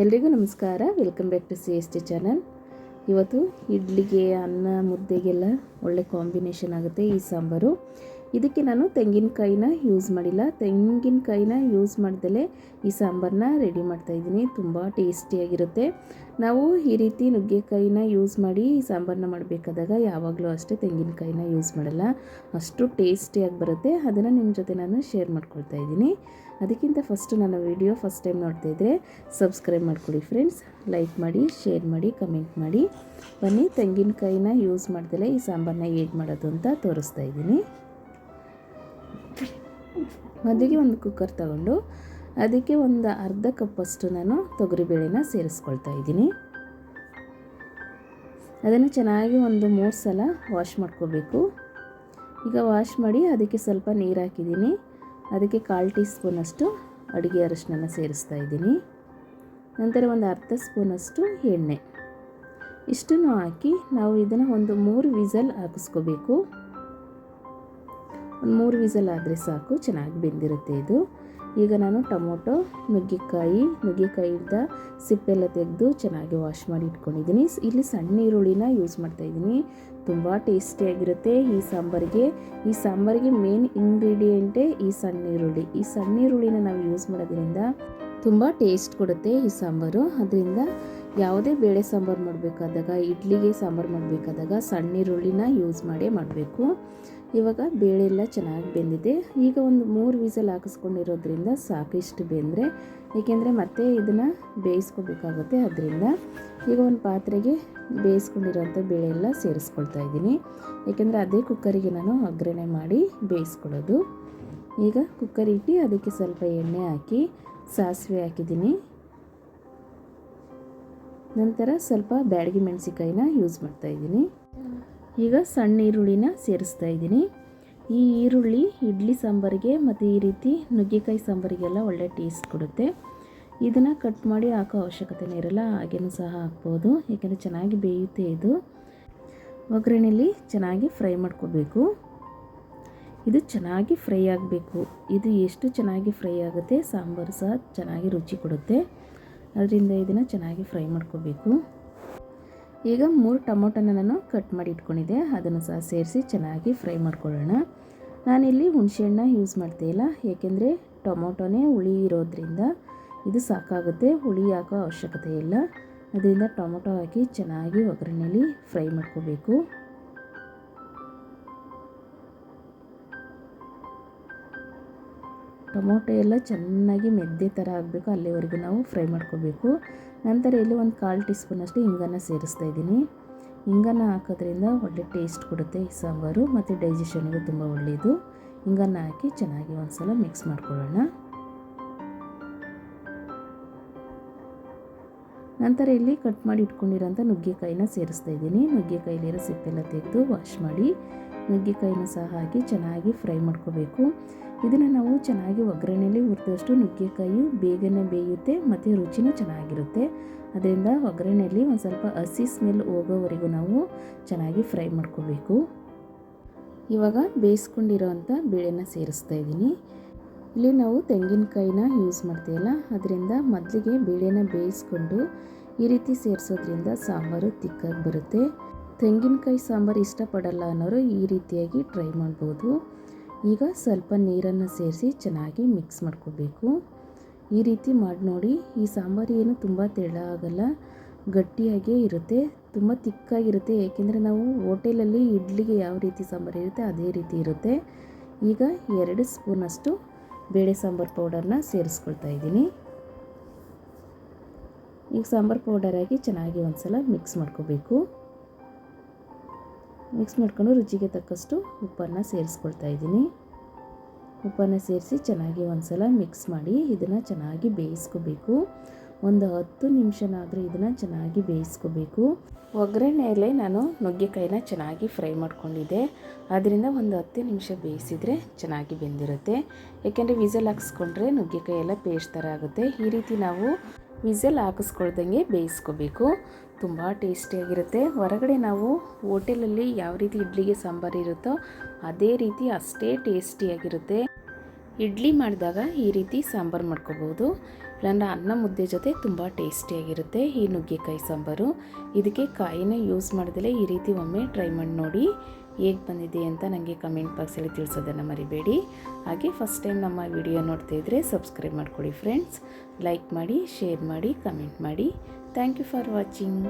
ಎಲ್ರಿಗೂ ನಮಸ್ಕಾರ. Welcome back to C S T channel ಇವತ್ತು ಇಡ್ಲಿಗೆ ಅನ್ನ ಮುದ್ದೆಗೆಲ್ಲ ಒಳ್ಳೆ ಕಾಂಬಿನೇಷನ್ ಆಗುತ್ತೆ, ಈ ಸಾಂಬಾರು. ಇದಕ್ಕೆ ನಾನು ತೆಂಗಿನಕಾಯಿನ ಯೂಸ್ ಮಾಡಿಲ್ಲ. ತೆಂಗಿನಕಾಯಿನ ಯೂಸ್ ಮಾಡ್ದಲೇ ಈ ಸಾಂಬಾರನ್ನ ರೆಡಿ ಮಾಡ್ತಾಯಿದ್ದೀನಿ ತುಂಬ ಟೇಸ್ಟಿಯಾಗಿರುತ್ತೆ ನಾವು ಈ ರೀತಿ ನುಗ್ಗೆಕಾಯಿನ ಯೂಸ್ ಮಾಡಿ ಈ ಸಾಂಬಾರನ್ನ ಮಾಡಬೇಕಾದಾಗ ಯಾವಾಗಲೂ ಅಷ್ಟೇ ತೆಂಗಿನಕಾಯಿನ ಯೂಸ್ ಮಾಡಲ್ಲ. ಅಷ್ಟು ಟೇಸ್ಟಿಯಾಗಿ ಬರುತ್ತೆ. ಅದನ್ನು ನಿಮ್ಮ ಜೊತೆ ನಾನು ಶೇರ್ ಮಾಡ್ಕೊಳ್ತಾ ಇದ್ದೀನಿ. ಅದಕ್ಕಿಂತ ಫಸ್ಟು ನನ್ನ ವಿಡಿಯೋ ಫಸ್ಟ್ ಟೈಮ್ ನೋಡ್ತಾ ಇದ್ದರೆ ಸಬ್ಸ್ಕ್ರೈಬ್ ಮಾಡ್ಕೊಳ್ಳಿ ಫ್ರೆಂಡ್ಸ್ ಲೈಕ್ ಮಾಡಿ ಶೇರ್ ಮಾಡಿ ಕಮೆಂಟ್ ಮಾಡಿ. ಬನ್ನಿ, ತೆಂಗಿನಕಾಯಿನ ಯೂಸ್ ಮಾಡ್ದಲೇ ಈ ಸಾಂಬಾರನ್ನ ಹೇಗೆ ಮಾಡೋದು ಅಂತ ತೋರಿಸ್ತಾ ಇದ್ದೀನಿ. ಮೊದಲಿಗೆ ಒಂದು ಕುಕ್ಕರ್ ತಗೊಂಡು ಅದಕ್ಕೆ ಒಂದು ಅರ್ಧ ಕಪ್ಪಷ್ಟು ನಾನು ತೊಗರಿಬೇಳೆನ ಸೇರಿಸ್ಕೊಳ್ತಾ ಇದ್ದೀನಿ. ಅದನ್ನು ಚೆನ್ನಾಗಿ ಒಂದು ಮೂರು ಸಲ ವಾಶ್ ಮಾಡ್ಕೋಬೇಕು. ಈಗ ವಾಶ್ ಮಾಡಿ ಅದಕ್ಕೆ ಸ್ವಲ್ಪ ನೀರು ಹಾಕಿದ್ದೀನಿ. ಅದಕ್ಕೆ ಕಾಲು ಟೀ ಸ್ಪೂನಷ್ಟು ಅಡುಗೆ ಅರಶಿನ ಸೇರಿಸ್ತಾ ಇದ್ದೀನಿ. ನಂತರ ಒಂದು ಅರ್ಧ ಸ್ಪೂನಷ್ಟು ಎಣ್ಣೆ. ಇಷ್ಟನ್ನು ಹಾಕಿ ನಾವು ಇದನ್ನು ಒಂದು ಮೂರು ವಿಸಲ್ ಹಾಕಿಸ್ಕೋಬೇಕು. ಒಂದು ಮೂರು ವಿಸಲ್ ಆದರೆ ಸಾಕು, ಚೆನ್ನಾಗಿ ಬೆಂದಿರುತ್ತೆ ಇದು. ಈಗ ನಾನು ಟೊಮೊಟೊ, ನುಗ್ಗೆಕಾಯಿ ನುಗ್ಗೆಕಾಯಿಯಿಂದ ಸಿಪ್ಪೆಲ್ಲ ತೆಗೆದು ಚೆನ್ನಾಗಿ ವಾಶ್ ಮಾಡಿ ಇಟ್ಕೊಂಡಿದ್ದೀನಿ. ಇಲ್ಲಿ ಸಣ್ಣ ಈರುಳ್ಳಿನ ಯೂಸ್ ಮಾಡ್ತಾಯಿದ್ದೀನಿ ತುಂಬ ಟೇಸ್ಟಿಯಾಗಿರುತ್ತೆ ಈ ಸಾಂಬಾರಿಗೆ. ಈ ಸಾಂಬಾರಿಗೆ ಮೇನ್ ಇಂಗ್ರೀಡಿಯೆಂಟೇ ಈ ಸಣ್ಣ ಈರುಳ್ಳಿ. ಈ ಸಣ್ಣ ಈರುಳ್ಳಿನ ನಾವು ಯೂಸ್ ಮಾಡೋದ್ರಿಂದ ತುಂಬ ಟೇಸ್ಟ್ ಕೊಡುತ್ತೆ ಈ ಸಾಂಬಾರು. ಅದರಿಂದ ಯಾವುದೇ ಬೇಳೆ ಸಾಂಬಾರು ಮಾಡಬೇಕಾದಾಗ, ಇಡ್ಲಿಗೆ ಸಾಂಬಾರು ಮಾಡಬೇಕಾದಾಗ ಸಣ್ಣ ಈರುಳ್ಳಿನ ಯೂಸ್ ಮಾಡೇ ಮಾಡಬೇಕು. ಇವಾಗ ಬೇಳೆ ಎಲ್ಲ ಚೆನ್ನಾಗಿ ಬೆಂದಿದೆ. ಈಗ ಒಂದು ಮೂರು ವಿಸಲ್ ಹಾಕಿಸ್ಕೊಂಡಿರೋದ್ರಿಂದ ಸಾಕು ಇಷ್ಟು ಬೆಂದರೆ, ಏಕೆಂದರೆ ಮತ್ತೆ ಇದನ್ನು ಬೇಯಿಸ್ಕೋಬೇಕಾಗುತ್ತೆ. ಅದರಿಂದ ಈಗ ಒಂದು ಪಾತ್ರೆಗೆ ಬೇಯಿಸ್ಕೊಂಡಿರೋಂಥ ಬೇಳೆ ಎಲ್ಲ ಸೇರಿಸ್ಕೊಳ್ತಾ ಇದ್ದೀನಿ. ಏಕೆಂದರೆ ಅದೇ ಕುಕ್ಕರಿಗೆ ನಾನು ಒಗ್ಗರಣೆ ಮಾಡಿ ಬೇಯಿಸ್ಕೊಳ್ಳೋದು. ಈಗ ಕುಕ್ಕರ್ ಇಟ್ಟು ಅದಕ್ಕೆ ಸ್ವಲ್ಪ ಎಣ್ಣೆ ಹಾಕಿ ಸಾಸಿವೆ ಹಾಕಿದ್ದೀನಿ. ನಂತರ ಸ್ವಲ್ಪ ಬ್ಯಾಡಗಿ ಮೆಣಸಿಕಾಯಿನ ಯೂಸ್ ಮಾಡ್ತಾಯಿದ್ದೀನಿ ಈಗ ಸಣ್ಣ ಈರುಳ್ಳಿನ ಸೇರಿಸ್ತಾ ಇದ್ದೀನಿ. ಈ ಈರುಳ್ಳಿ, ಇಡ್ಲಿ ಸಾಂಬಾರಿಗೆ ಮತ್ತು ಈ ರೀತಿ ನುಗ್ಗೆಕಾಯಿ ಸಾಂಬಾರಿಗೆಲ್ಲ ಒಳ್ಳೆ ಟೇಸ್ಟ್ ಕೊಡುತ್ತೆ. ಇದನ್ನು ಕಟ್ ಮಾಡಿ ಹಾಕೋ ಅವಶ್ಯಕತೆನೇ ಇರಲ್ಲ, ಹಾಗೇನೂ ಸಹ ಹಾಕ್ಬೋದು. ಏಕೆಂದರೆ ಚೆನ್ನಾಗಿ ಬೇಯುತ್ತೆ ಇದು. ಒಗ್ಗರಣೆಯಲ್ಲಿ ಚೆನ್ನಾಗಿ ಫ್ರೈ ಮಾಡ್ಕೋಬೇಕು ಇದು ಚೆನ್ನಾಗಿ ಫ್ರೈ ಆಗಬೇಕು. ಇದು ಎಷ್ಟು ಚೆನ್ನಾಗಿ ಫ್ರೈ ಆಗುತ್ತೆ, ಸಾಂಬಾರು ಸಹ ಚೆನ್ನಾಗಿ ರುಚಿ ಕೊಡುತ್ತೆ. ಅದರಿಂದ ಇದನ್ನು ಚೆನ್ನಾಗಿ ಫ್ರೈ ಮಾಡ್ಕೋಬೇಕು ಈಗ ಮೂರು ಟೊಮೊಟೊನ ನಾನು ಕಟ್ ಮಾಡಿ ಇಟ್ಕೊಂಡಿದ್ದೆ. ಅದನ್ನು ಸಹ ಸೇರಿಸಿ ಚೆನ್ನಾಗಿ ಫ್ರೈ ಮಾಡ್ಕೊಳ್ಳೋಣ. ನಾನಿಲ್ಲಿ ಹುಣಸೆಹಣ್ಣ ಯೂಸ್ ಮಾಡ್ತಾಯಿಲ್ಲ ಏಕೆಂದರೆ ಟೊಮೊಟೊನೇ ಹುಳಿ ಇರೋದ್ರಿಂದ ಇದು ಸಾಕಾಗುತ್ತೆ. ಹುಳಿ ಹಾಕೋ ಅವಶ್ಯಕತೆ ಇಲ್ಲ. ಅದರಿಂದ ಟೊಮೊಟೊ ಹಾಕಿ ಚೆನ್ನಾಗಿ ಒಗ್ಗರಣೆಯಲ್ಲಿ ಫ್ರೈ ಮಾಡ್ಕೋಬೇಕು. ಟೊಮೊಟೊ ಎಲ್ಲ ಚೆನ್ನಾಗಿ ಮೆದ್ದೆ ಥರ ಆಗಬೇಕು, ಅಲ್ಲಿವರೆಗೂ ನಾವು ಫ್ರೈ ಮಾಡ್ಕೋಬೇಕು. ನಂತರ ಇಲ್ಲಿ ಒಂದು ಕಾಲು ಟೀ ಸ್ಪೂನಷ್ಟು ಹಿಂಗನ್ನು ಸೇರಿಸ್ತಾ ಇದ್ದೀನಿ. ಹಿಂಗನ್ನು ಹಾಕೋದ್ರಿಂದ ಒಳ್ಳೆ ಟೇಸ್ಟ್ ಕೊಡುತ್ತೆ ಈ ಸಾಂಬಾರು, ಮತ್ತು ಡೈಜೆಷನ್ಗೂ ತುಂಬ ಒಳ್ಳೆಯದು. ಹಿಂಗನ್ನು ಹಾಕಿ ಚೆನ್ನಾಗಿ ಒಂದು ಸಲ ಮಿಕ್ಸ್ ಮಾಡ್ಕೊಳ್ಳೋಣ. ನಂತರ ಇಲ್ಲಿ ಕಟ್ ಮಾಡಿ ಇಟ್ಕೊಂಡಿರೋಂಥ ನುಗ್ಗೆಕಾಯಿನ ಸೇರಿಸ್ತಾ ಇದ್ದೀನಿ. ನುಗ್ಗೆಕಾಯಿಲಿರೋ ಸಿಪ್ಪೆಲ್ಲ ತೆಗೆದು ವಾಶ್ ಮಾಡಿ, ನುಗ್ಗೆಕಾಯಿನ ಸಹ ಹಾಕಿ ಚೆನ್ನಾಗಿ ಫ್ರೈ ಮಾಡ್ಕೋಬೇಕು. ಇದನ್ನು ನಾವು ಚೆನ್ನಾಗಿ ಒಗ್ಗರಣೆಯಲ್ಲಿ ಹುರಿದಷ್ಟು ನುಗ್ಗೆಕಾಯಿ ಬೇಗನೆ ಬೇಯುತ್ತೆ, ಮತ್ತು ರುಚಿನೂ ಚೆನ್ನಾಗಿರುತ್ತೆ. ಅದರಿಂದ ಒಗ್ಗರಣೆಯಲ್ಲಿ ಒಂದು ಸ್ವಲ್ಪ ಹಸಿ ಸ್ಮೆಲ್ ಹೋಗೋವರೆಗೂ ನಾವು ಚೆನ್ನಾಗಿ ಫ್ರೈ ಮಾಡ್ಕೋಬೇಕು. ಇವಾಗ ಬೇಯಿಸ್ಕೊಂಡಿರೋವಂಥ ಬೇಳೆನ ಸೇರಿಸ್ತಾ ಇದ್ದೀನಿ. ಇಲ್ಲಿ ನಾವು ತೆಂಗಿನಕಾಯಿನ ಯೂಸ್ ಮಾಡ್ತೀವಲ್ಲ ಅದರಿಂದ ಮೊದಲಿಗೆ ಬೇಳೆನ ಬೇಯಿಸ್ಕೊಂಡು ಈ ರೀತಿ ಸೇರಿಸೋದ್ರಿಂದ ಸಾಂಬಾರು ತಿಕ್ಕಾಗಿ ಬರುತ್ತೆ. ತೆಂಗಿನಕಾಯಿ ಸಾಂಬಾರು ಇಷ್ಟಪಡಲ್ಲ ಅನ್ನೋರು ಈ ರೀತಿಯಾಗಿ ಟ್ರೈ ಮಾಡ್ಬೋದು. ಈಗ ಸ್ವಲ್ಪ ನೀರನ್ನು ಸೇರಿಸಿ ಚೆನ್ನಾಗಿ ಮಿಕ್ಸ್ ಮಾಡ್ಕೋಬೇಕು. ಈ ರೀತಿ ಮಾಡಿ ನೋಡಿ, ಈ ಸಾಂಬಾರು ಏನು ತುಂಬ ತೆಳ ಆಗಲ್ಲ, ಗಟ್ಟಿಯಾಗೇ ಇರುತ್ತೆ, ತುಂಬ ತಿಕ್ಕಾಗಿರುತ್ತೆ. ಏಕೆಂದರೆ ನಾವು ಹೋಟೆಲಲ್ಲಿ ಇಡ್ಲಿಗೆ ಯಾವ ರೀತಿ ಸಾಂಬಾರು ಇರುತ್ತೆ, ಅದೇ ರೀತಿ ಇರುತ್ತೆ. ಈಗ ಎರಡು ಸ್ಪೂನಷ್ಟು ಬೇಳೆ ಸಾಂಬಾರು ಪೌಡರ್ನ ಸೇರಿಸ್ಕೊಳ್ತಾ ಇದ್ದೀನಿ. ಈಗ ಸಾಂಬಾರು ಪೌಡರ್ ಹಾಕಿ ಚೆನ್ನಾಗಿ ಒಂದು ಸಲ ಮಿಕ್ಸ್ ಮಾಡ್ಕೋಬೇಕು. ಮಿಕ್ಸ್ ಮಾಡ್ಕೊಂಡು ರುಚಿಗೆ ತಕ್ಕಷ್ಟು ಉಪ್ಪನ್ನು ಸೇರಿಸ್ಕೊಳ್ತಾ ಇದ್ದೀನಿ. ಉಪ್ಪನ್ನು ಸೇರಿಸಿ ಚೆನ್ನಾಗಿ ಒಂದು ಸಲ ಮಿಕ್ಸ್ ಮಾಡಿ ಇದನ್ನು ಚೆನ್ನಾಗಿ ಬೇಯಿಸ್ಕೋಬೇಕು. ಒಂದು ಹತ್ತು ನಿಮಿಷನಾದರೂ ಇದನ್ನು ಚೆನ್ನಾಗಿ ಬೇಯಿಸ್ಕೋಬೇಕು. ಒಗ್ಗರಣೆಯಲ್ಲಿ ನಾನು ನುಗ್ಗೆಕಾಯಿನ ಚೆನ್ನಾಗಿ ಫ್ರೈ ಮಾಡಿಕೊಂಡಿದ್ದೆ. ಅದರಿಂದ ಒಂದು ಹತ್ತು ನಿಮಿಷ ಬೇಯಿಸಿದರೆ ಚೆನ್ನಾಗಿ ಬೆಂದಿರುತ್ತೆ. ಏಕೆಂದರೆ ವಿಸಲ್ ಹಾಕಿಸ್ಕೊಂಡ್ರೆ ನುಗ್ಗೆಕಾಯಿ ಎಲ್ಲ ಪೇಸ್ಟ್ ಥರ ಆಗುತ್ತೆ. ಈ ರೀತಿ ನಾವು ವಿಸಲ್ ಹಾಕಿಸ್ಕೊಳ್ದಂಗೆ ಬೇಯಿಸ್ಕೋಬೇಕು. ತುಂಬ ಟೇಸ್ಟಿಯಾಗಿರುತ್ತೆ ಹೊರಗಡೆ ನಾವು ಹೋಟೆಲಲ್ಲಿ ಯಾವ ರೀತಿ ಇಡ್ಲಿಗೆ ಸಾಂಬಾರು ಇರುತ್ತೋ ಅದೇ ರೀತಿ ಅಷ್ಟೇ ಟೇಸ್ಟಿಯಾಗಿರುತ್ತೆ. ಇಡ್ಲಿ ಮಾಡಿದಾಗ ಈ ರೀತಿ ಸಾಂಬಾರು ಮಾಡ್ಕೋಬೋದು. ಇಲ್ಲಾಂದ್ರೆ ಅನ್ನ ಮುದ್ದೆ ಜೊತೆ ತುಂಬ ಟೇಸ್ಟಿಯಾಗಿರುತ್ತೆ. ಈ ನುಗ್ಗೆಕಾಯಿ ಸಾಂಬಾರು. ಇದಕ್ಕೆ ಕಾಯಿನ ಯೂಸ್ ಮಾಡಿದ್ರೆ ಈ ರೀತಿ ಒಮ್ಮೆ ಟ್ರೈ ಮಾಡಿ ನೋಡಿ. ಹೇಗೆ ಬಂದಿದೆ ಅಂತ ನನಗೆ ಕಮೆಂಟ್ ಬಾಕ್ಸಲ್ಲಿ ತಿಳಿಸೋದನ್ನು ಮರಿಬೇಡಿ. ಹಾಗೆ ಫಸ್ಟ್ ಟೈಮ್ ನಮ್ಮ ವಿಡಿಯೋ ನೋಡ್ತಾ ಇದ್ದರೆ ಸಬ್ಸ್ಕ್ರೈಬ್ ಮಾಡ್ಕೊಳ್ಳಿ ಫ್ರೆಂಡ್ಸ್ ಲೈಕ್ ಮಾಡಿ ಶೇರ್ ಮಾಡಿ ಕಮೆಂಟ್ ಮಾಡಿ. Thank you for watching